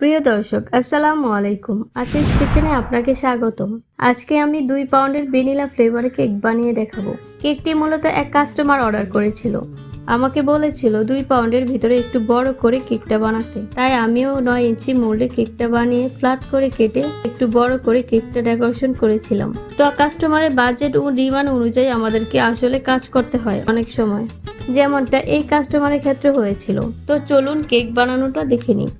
প্রিয় দর্শক, আসসালামু আলাইকুম। আকিস কিচেনে আপনাকে স্বাগতম। আজকে আমি দুই পাউন্ডের ভ্যানিলা ফ্লেভারে কেক বানিয়ে দেখাবো। কেকটি মূলত এক কাস্টমার অর্ডার করেছিল। আমাকে বলেছিল দুই পাউন্ডের ভিতরে একটু বড় করে কেকটা বানাতে। তাই আমিও নয় ইঞ্চি মোল্ডে কেকটা বানিয়ে ফ্ল্যাট করে কেটে একটু বড় করে কেকটা ডেকোরেশন করেছিলাম। তো কাস্টমারের বাজেট ও ডিমান্ড অনুযায়ী আমাদেরকে আসলে কাজ করতে হয় অনেক সময়। যেমনটা এই কাস্টমারের ক্ষেত্রে হয়েছিল। তো চলুন কেক বানানোটা দেখে নিই।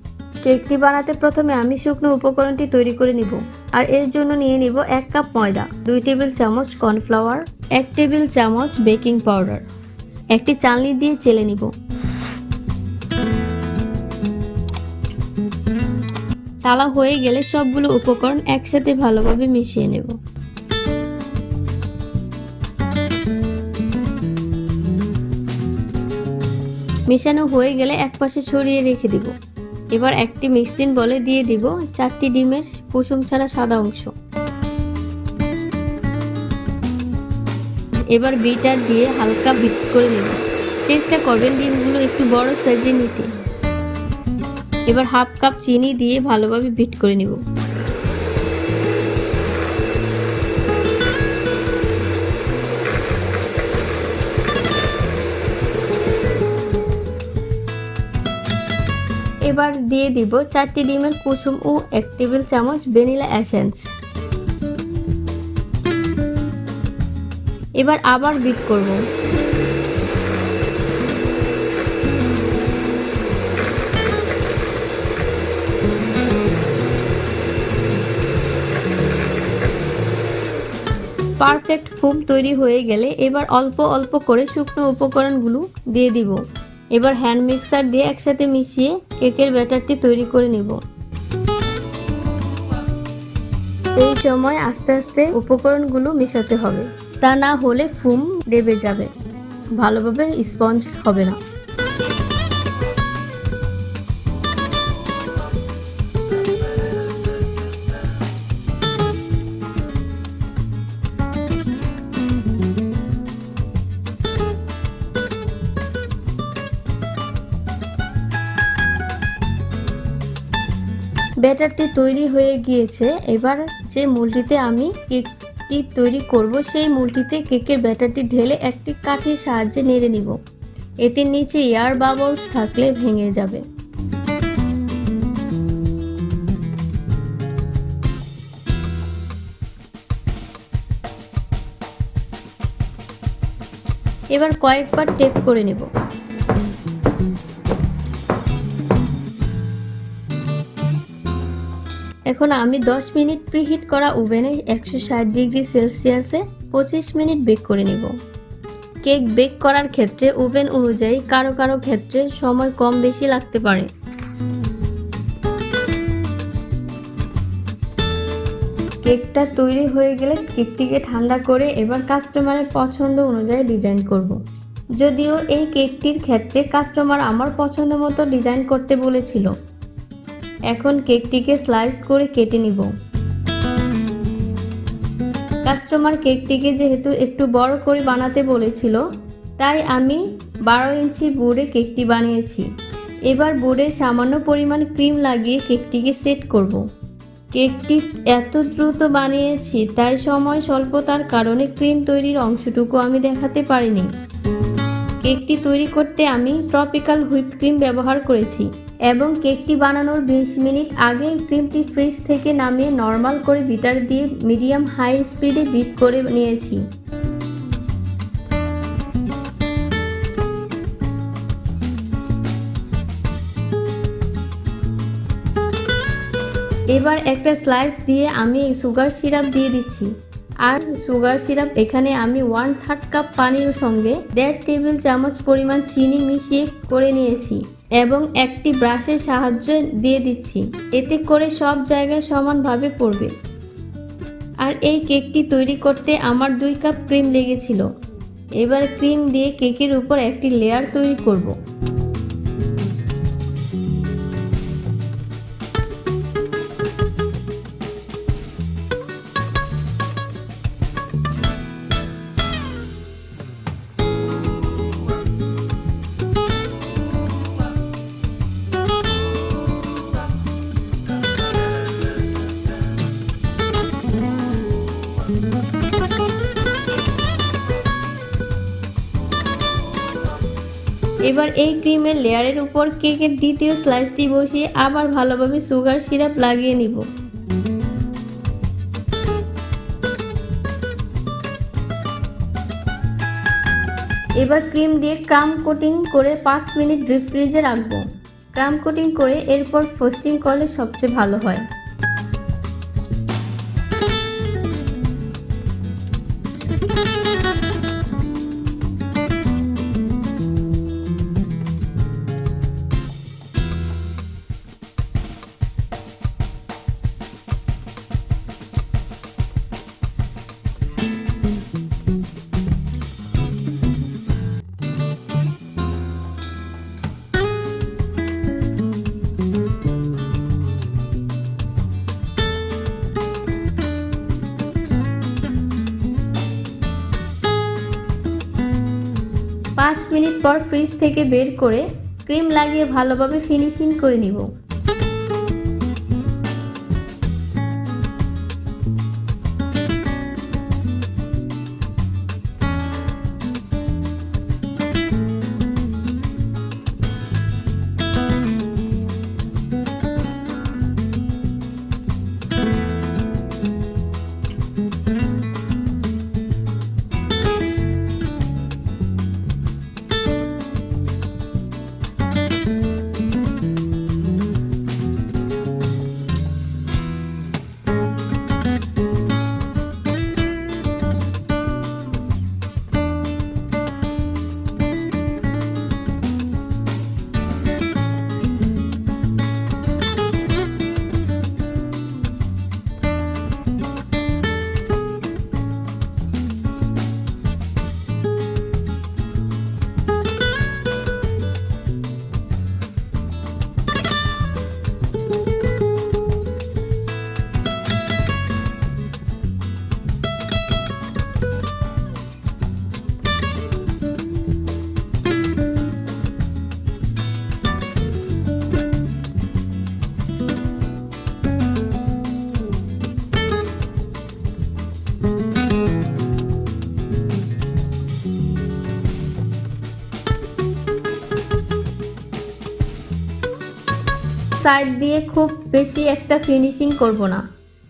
কেকটি বানাতে প্রথমে আমি শুকনো উপকরণটি তৈরি করে নিব আর এর জন্য নিয়ে নিব এক কাপ ময়দা, দুই টেবিল চামচ কর্নফ্লাওয়ার, এক টেবিল চামচ বেকিং পাউডার। একটি চালনি দিয়ে চেলে নিব। চালা হয়ে গেলে সবগুলো উপকরণ একসাথে ভালোভাবে মিশিয়ে নেব। মেশানো হয়ে গেলে একপাশে সরিয়ে রেখে দিব। এবার একটি মিক্সিং বলে দিয়ে দিব চারটি ডিমের কুসুম ছাড়া সাদা অংশ। এবার বিটার দিয়ে হালকা বিট করে নেব। চেষ্টা করবেন ডিমগুলো একটু বড় সাইজে নিতে। এবার হাফ কাপ চিনি দিয়ে ভালোভাবে বিট করে নেব। এবার দিয়ে দিব চারটি ডিমের কুসুম ও এক টেবিল চামচ ভ্যানিলা এসেন্স। এবার আবার বিট করব। পারফেক্ট ফোম তৈরি হয়ে গেলে এবার অল্প অল্প করে শুকনো উপকরণগুলো দিয়ে দিব। এবার হ্যান্ড মিক্সার দিয়ে একসাথে মিশিয়ে কেকের ব্যাটারটি তৈরি করে নেব। এই সময় আস্তে আস্তে উপকরণগুলো মেশাতে হবে। তা না হলে ফুম ডেবে যাবে। ভালোভাবে স্পঞ্জ হবে না। ব্যাটারটি তৈরি হয়ে গিয়েছে। এবার যে মুলটিতে আমি কেকটি তৈরি করব, সেই মুলটিতে কেকের ব্যাটারটি ঢেলে একটি কাঠির সাহায্যে নেড়ে নিব। এতে নিচে এয়ার বাবলস থাকলে ভেঙে যাবে। এবার কয়েকবার টেপ করে নেব। এখন আমি 10 মিনিট প্রিহিট করা ওভেনে একশো ষাট ডিগ্রি সেলসিয়াসে পঁচিশ মিনিট বেক করে নিব। কেক বেক করার ক্ষেত্রে ওভেন অনুযায়ী কারও কারও ক্ষেত্রে সময় কম বেশি লাগতে পারে। কেকটা তৈরি হয়ে গেলে কেকটিকে ঠান্ডা করে এবার কাস্টমারের পছন্দ অনুযায়ী ডিজাইন করব। যদিও এই কেকটির ক্ষেত্রে কাস্টমার আমার পছন্দ মতো ডিজাইন করতে বলেছিল। এখন কেকটিকে স্লাইস করে কেটে নিব। কাস্টমার কেকটিকে যেহেতু একটু বড় করে বানাতে বলেছিল, তাই আমি বারো ইঞ্চি বোর্ডে কেকটি বানিয়েছি। এবার বোর্ডে সামান্য পরিমাণ ক্রিম লাগিয়ে কেকটিকে সেট করব। কেকটি এত দ্রুত বানিয়েছি, তাই সময় স্বল্পতার কারণে ক্রিম তৈরির অংশটুকু আমি দেখাতে পারিনি। কেকটি তৈরি করতে আমি ট্রপিক্যাল হুইপ ক্রিম ব্যবহার করেছি। এবং কেকটি বানানোর 20 মিনিট আগে ক্রিমটি ফ্রিজ থেকে নামিয়ে নর্মাল করে বিটার দিয়ে মিডিয়াম হাই স্পিডে বিট করে নিয়েছি। এবার একটা স্লাইস দিয়ে আমি সুগার সিরাপ দিয়ে দিচ্ছি। আর সুগার সিরাপ এখানে আমি ওয়ান থার্ড কাপ পানির সঙ্গে দেড় টেবিল চামচ পরিমাণ চিনি মিশিয়ে করে নিয়েছি। এবং একটি ব্রাশের সাহায্য দিয়ে দিচ্ছি। এতে করে সব জায়গায় সমানভাবে পড়বে। আর এই কেকটি তৈরি করতে আমার দুই কাপ ক্রিম লেগেছিল। এবার ক্রিম দিয়ে কেকের উপর একটি লেয়ার তৈরি করব। এবার এই ক্রিমের লেয়ারের উপর কেকের দ্বিতীয় স্লাইসটি বসিয়ে আবার ভালোভাবে সুগার সিরাপ লাগিয়ে নিব। এবার ক্রিম দিয়ে ক্রাম কোটিং করে পাঁচ মিনিট ডিপ ফ্রিজে রাখব। ক্রাম কোটিং করে এরপর ফোস্টিং করলে সবচেয়ে ভালো হয়। মিনিট পর ফ্রিজ থেকে বের করে ক্রিম লাগিয়ে ভালোভাবে ফিনিশিং করে নিব। সাইড দিয়ে খুব বেশি একটা ফিনিশিং করব না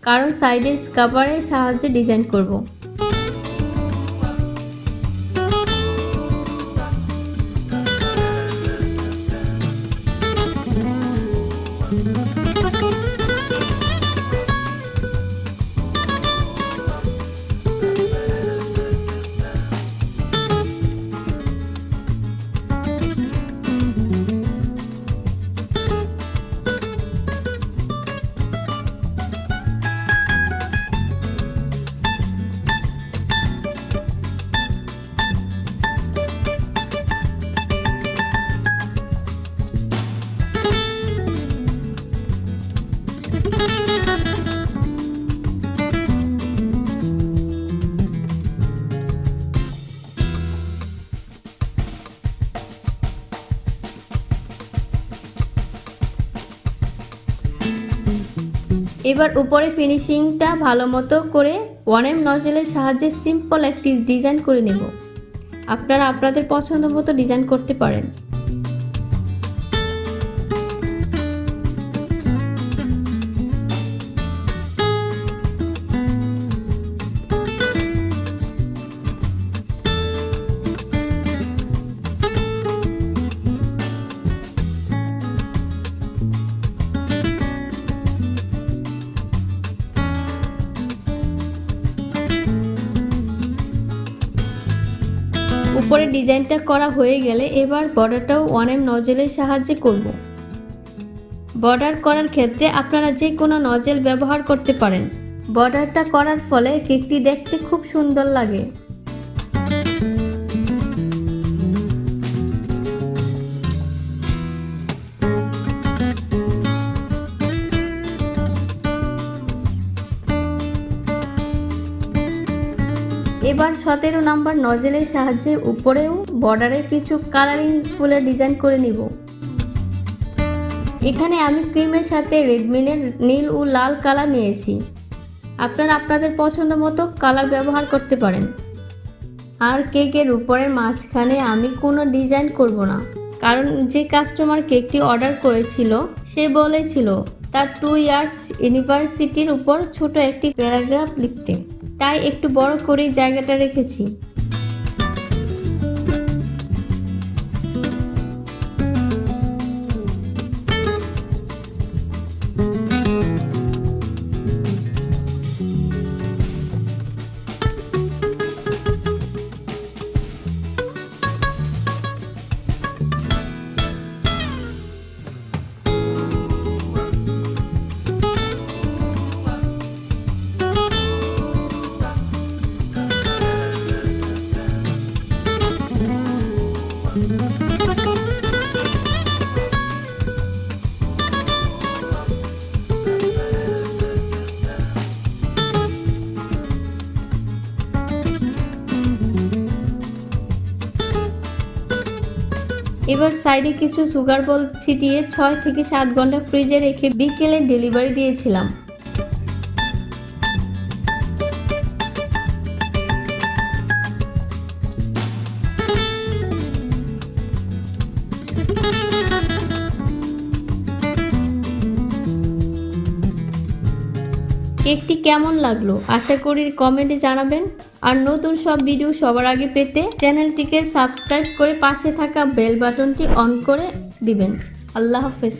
কারণ সাইডে স্কাপারের সাহায্যে ডিজাইন করব। এবার উপরে ফিনিশিংটা ভালো মতো করে ওয়ান এম নজেলের সাহায্যে সিম্পল একটি ডিজাইন করে নেব। আপনারা আপনাদের পছন্দ মতো ডিজাইন করতে পারেন। ডিজাইনটা করা হয়ে গেলে এবার বর্ডারটাও নজলের নজেলের সাহায্যে করব। বর্ডার করার ক্ষেত্রে আপনারা যে কোনো নজেল ব্যবহার করতে পারেন। বর্ডারটা করার ফলে কেকটি দেখতে খুব সুন্দর লাগে। সতেরো নাম্বার নজেলের সাহায্যে উপরেও বর্ডারে কিছু কালারিং ফুলের ডিজাইন করে নিব। এখানে আমি ক্রিমের সাথে রেডমিনের নীল ও লাল কালার নিয়েছি। আপনারা আপনাদের পছন্দ মতো কালার ব্যবহার করতে পারেন। আর কেকের উপরের মাঝখানে আমি কোনো ডিজাইন করব না। কারণ যে কাস্টমার কেকটি অর্ডার করেছিল, সে বলেছিল, তার টু ইয়ার্স ইউনিভার্সিটির উপর ছোট একটি প্যারাগ্রাফ লিখতে। তাই একটু বড় করেই জায়গাটা রেখেছি। এবার সাইডে কিছু সুগার বল ছিটিয়ে ছয় থেকে সাত ঘণ্টা ফ্রিজে রেখে বিকেলে ডেলিভারি দিয়েছিলাম। কেকটি কেমন লাগল আশা করি কমেন্টে জানাবেন। আর নতুন সব ভিডিও সবার আগে পেতে চ্যানেলটিকে সাবস্ক্রাইব করে পাশে থাকা বেল বাটনটি অন করে দিবেন। আল্লাহ হাফেজ।